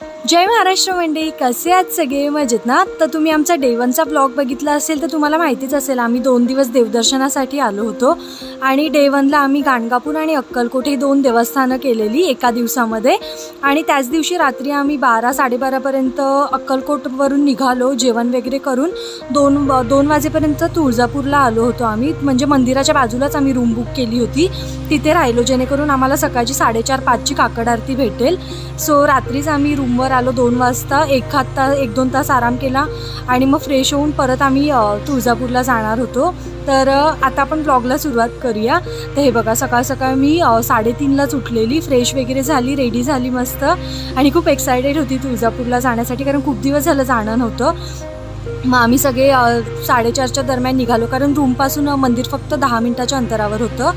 you जय महाराष्ट्र मंडळी कसे आहात सगळे? मजेत ना? तर तुम्ही आमचा डेवनचा ब्लॉग बघितला असेल तर तुम्हाला माहितीच असेल आम्ही दोन दिवस देवदर्शनासाठी आलो होतो. आणि डेवनला आम्ही गाणगापूर आणि अक्कलकोट ही दोन देवस्थानं केलेली एका दिवसामध्ये. आणि त्याच दिवशी रात्री आम्ही बारा साडेबारापर्यंत अक्कलकोटवरून निघालो जेवण वगैरे करून. दोन दोन वाजेपर्यंत तुळजापूरला आलो होतो आम्ही. म्हणजे मंदिराच्या बाजूलाच आम्ही रूम बुक केली होती. तिथे राहिलो जेणेकरून आम्हाला सकाळची साडेचार पाचची काकड आरती भेटेल. सो रात्रीच आम्ही रूमवर आलो दोन वाजता एक हात तास एक दोन तास आराम केला आणि मग फ्रेश होऊन परत आम्ही तुळजापूरला जाणार होतो. तर आता आपण ब्लॉगला सुरुवात करूया. तर हे बघा सकाळ सकाळ मी साडेतीनलाच उठलेली. फ्रेश वगैरे झाली रेडी झाली मस्त. आणि खूप एक्सायटेड होती तुळजापूरला जाण्यासाठी कारण खूप दिवस झालं जाणं नव्हतं. मग आम्ही सगळे साडेचारच्या दरम्यान निघालो. कारण रूमपासून मंदिर फक्त दहा मिनटाच्या अंतरावर होतं.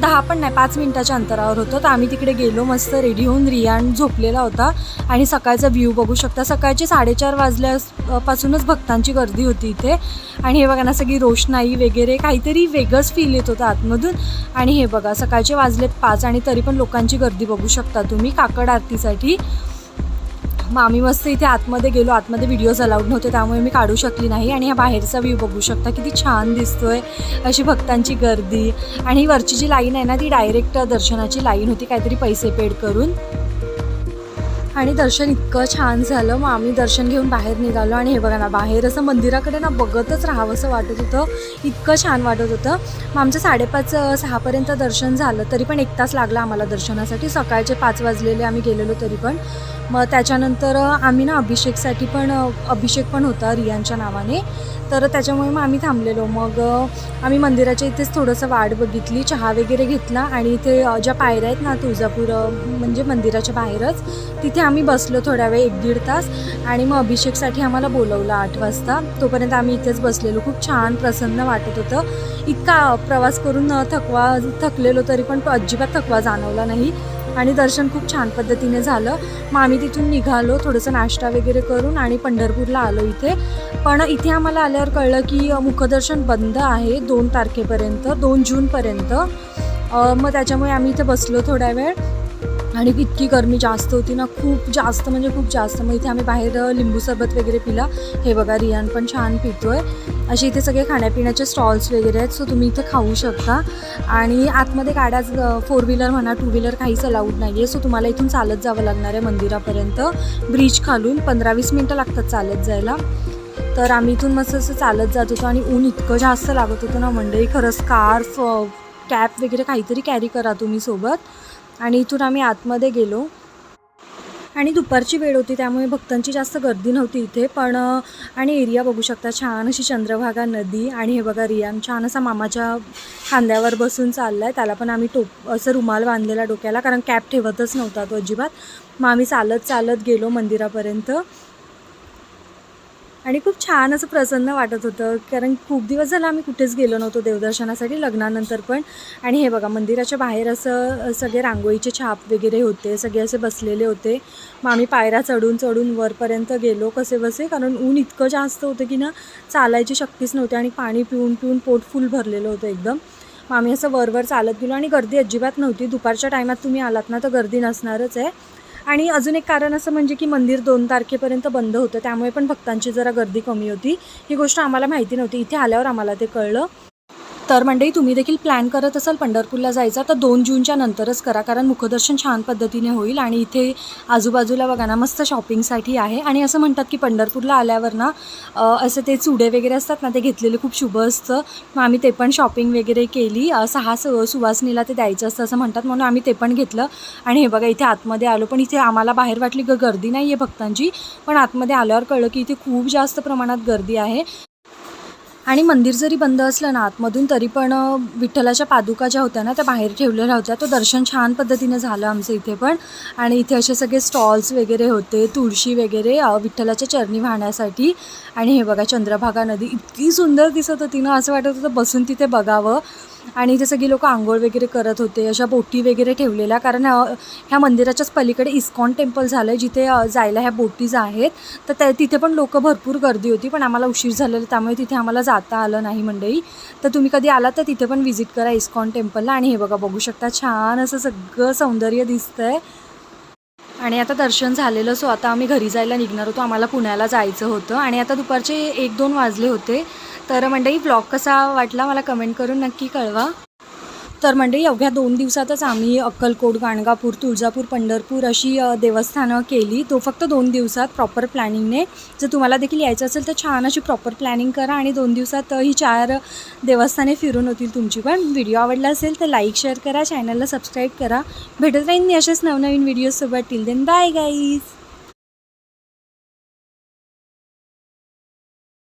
दहा पण नाही पाच मिनटाच्या अंतरावर होतं. तर आम्ही तिकडे गेलो मस्त रेडी होऊन रियान झोपलेला होता. आणि सकाळचा व्ह्यू बघू शकता. सकाळचे साडेचार वाजल्यापासूनच भक्तांची गर्दी होती इथे. आणि हे बघा ना सगळी रोषणाई वगैरे काहीतरी वेगळंच फील येत होतं आतमधून. आणि हे बघा सकाळचे वाजले पाच आणि तरी पण लोकांची गर्दी बघू शकता तुम्ही काकड आरतीसाठी. मग आम्ही मस्त इथे आतमध्ये गेलो. आतमध्ये व्हिडिओज अलाउड नव्हते त्यामुळे मी काढू शकली नाही. आणि हा बाहेरचा व्ह्यू बघू शकता. किती छान दिसतोय. अशी भक्तांची गर्दी. आणि ही वरची जी लाईन आहे ना ती डायरेक्ट दर्शनाची लाईन होती. काहीतरी पैसे पेड करून. आणि दर्शन इतकं छान झालं. मग आम्ही दर्शन घेऊन बाहेर निघालो आणि हे बघा ना बाहेर असं मंदिराकडे ना बघतच राहावंसं वाटत होतं. इतकं छान वाटत होतं. मग आमचं साडेपाच सहापर्यंत दर्शन झालं. तरी पण एक तास लागला आम्हाला दर्शनासाठी. सकाळचे पाच वाजलेले आम्ही गेलेलो तरी पण. मग त्याच्यानंतर आम्ही ना अभिषेकसाठी पण अभिषेक पण होता रियांच्या नावाने. तर त्याच्यामुळे मग आम्ही थांबलेलो. मग आम्ही मंदिराच्या इथेच थोडंसं वाट बघितली चहा वगैरे घेतला आणि इथे ज्या पायऱ्या आहेत ना तुळजापूर म्हणजे मंदिराच्या बाहेरच तिथे आम्ही बसलो थोड्या वेळ एक दीड तास. आणि मग अभिषेकसाठी आम्हाला बोलवलं आठ वाजता. तोपर्यंत आम्ही इथेच बसलेलो. खूप छान प्रसन्न वाटत होतं. इतका प्रवास करून थकवा थकलेलो तरी पण अजिबात थकवा जाणवला नाही. आणि दर्शन खूप छान पद्धतीने झालं. मग आम्ही तिथून निघालो थोडंसं नाश्ता वगैरे करून आणि पंढरपूरला आलो इथे. पण इथे आम्हाला आल्यावर कळलं की मुखदर्शन बंद आहे दोन तारखेपर्यंत दोन जूनपर्यंत. मग त्याच्यामुळे आम्ही इथे बसलो थोड्या वेळ. आणि इतकी गरमी जास्त होती ना खूप जास्त म्हणजे खूप जास्त. मग इथे आम्ही बाहेर लिंबू सरबत वगैरे पिला. हे बघा रियान पण छान पितोय. असे इथे सगळे खाण्यापिण्याचे स्टॉल्स वगैरे आहेत सो तुम्ही इथे खाऊ शकता. आणि आतमध्ये गाड्याच फोर व्हीलर म्हणा टू व्हीलर काहीच अलाउड नाही आहे सो तुम्हाला इथून चालत जावं लागणार आहे मंदिरापर्यंत. ब्रिज खालून पंधरा वीस मिनटं लागतात चालत जायला. तर आम्ही इथून मस्त असं चालत जात होतो आणि ऊन इतकं जास्त लागत होतं ना मंडळी. खरं स्कार्फ कॅप वगैरे काहीतरी कॅरी करा तुम्ही सोबत. आणि इथून आम्ही आतमध्ये गेलो. आणि दुपारची वेळ होती त्यामुळे भक्तांची जास्त गर्दी नव्हती इथे. पण आणि एरिया बघू शकता छान अशी चंद्रभागा नदी आणि हे बघा रियाम छान असा मामाच्या खांद्यावर बसून चालला आहे त्याला पण आम्ही टोप असं रुमाल बांधलेला डोक्याला कारण कॅप ठेवतच नव्हता तो अजिबात. मग आम्ही चालत चालत गेलो मंदिरापर्यंत. आणि खूप छान असं प्रसन्न वाटत होतं. कारण खूप दिवस झाला आम्ही कुठेच गेलो नव्हतो देवदर्शनासाठी लग्नानंतर पण. आणि हे बघा मंदिराच्या बाहेर असं सगळे रांगोळीचे छाप वगैरे होते. सगळे असे बसलेले होते. मग आम्ही पायऱ्या चढून चढून वरपर्यंत गेलो कसे बसे. कारण ऊन इतकं जास्त होतं की ना चालायची शक्तीच नव्हती आणि पाणी पिऊन पिऊन पोट फुल भरलेलं होतं एकदम. मग आम्ही असं वरवर चालत गेलो आणि गर्दी अजिबात नव्हती. दुपारच्या टायमात तुम्ही आलात ना तर गर्दी नसणारच आहे. आणि अजून एक कारण असं म्हणजे की मंदिर दोन तारखेपर्यंत बंद होतं. त्यामुळे पण भक्तांची जरा गर्दी कमी होती. ही गोष्ट आम्हाला माहिती नव्हती. इथे आल्यावर आम्हाला ते कळलं. तर मंडळी तुम्ही देखील प्लॅन करत असाल पंढरपूरला जायचा तर दोन जूनच्या नंतरच करा. कारण मुखदर्शन छान पद्धतीने होईल आणि इथे आजूबाजूला बघा ना मस्त शॉपिंगसाठी आहे. आणि असं म्हणतात की पंढरपूरला आल्यावर ना असं ते चुडे वगैरे असतात ना ते घेतलेले खूप शुभ असतं. मग आम्ही ते पण शॉपिंग वगैरे केली. सहा स सुवासनीला ते द्यायचं असतं असं म्हणतात. म्हणून आम्ही ते पण घेतलं. आणि हे बघा इथे आतमध्ये आलो. पण इथे आम्हाला बाहेर वाटली ग गर्दी नाही आहे भक्तांची. पण आतमध्ये आल्यावर कळलं की इथे खूप जास्त प्रमाणात गर्दी आहे. आणि मंदिर जरी बंद असलं ना आतमधून तरी पण विठ्ठलाच्या पादुका ज्या होत्या ना त्या बाहेर ठेवलेल्या होत्या तो दर्शन छान पद्धतीनं झालं आमचं इथे पण. आणि इथे असे सगळे स्टॉल्स वगैरे होते तुळशी वगैरे विठ्ठलाच्या चरणी वाहण्यासाठी. आणि हे बघा चंद्रभागा नदी इतकी सुंदर दिसत होती ना असं वाटत होतं बसून तिथे बघावं. आणि इथे सगळी लोक आंघोळ वगैरे करत होते अशा बोटी वगैरे ठेवलेल्या. कारण ह्या मंदिराच्याच पलीकडे इस्कॉन टेम्पल झालं आहे जिथे जायला ह्या बोटीज आहेत. तर त्या तिथे पण लोक भरपूर गर्दी होती पण आम्हाला उशीर झालेलं त्यामुळे तिथे आम्हाला जाता आलं नाही मंडळी. तर तुम्ही कधी आलात तर तिथे पण व्हिजिट करा इस्कॉन टेम्पलला. आणि हे बघा बघू शकता छान असं सगळं सौंदर्य दिसतं आहे आणि आता दर्शन झालेलं सो आता आम्ही घरी जायला निघणार होतो. आम्हाला पुण्याला जायचं होतं. आणि आता दुपारचे एक दोन वाजले होते. तर मंडळी ब्लॉग कसा वाटला? मला कमेंट करून नक्की कळवा. तर मंडळी अवघ्या दोन दिवसातच आम्ही अक्कलकोट गाणगापूर तुळजापूर पंढरपूर अशी देवस्थानं केली. तो फक्त दोन दिवसात प्रॉपर प्लॅनिंगने जर तुम्हाला देखील यायचं असेल तर छान अशी प्रॉपर प्लॅनिंग करा आणि दोन दिवसात ही चार देवस्थाने फिरून होतील तुमची. पण व्हिडिओ आवडला असेल तर लाईक शेअर करा चॅनलला सबस्क्राईब करा. भेटत राहीन मी असेच नवनवीन व्हिडिओसोबत टिल देन बाय गाईज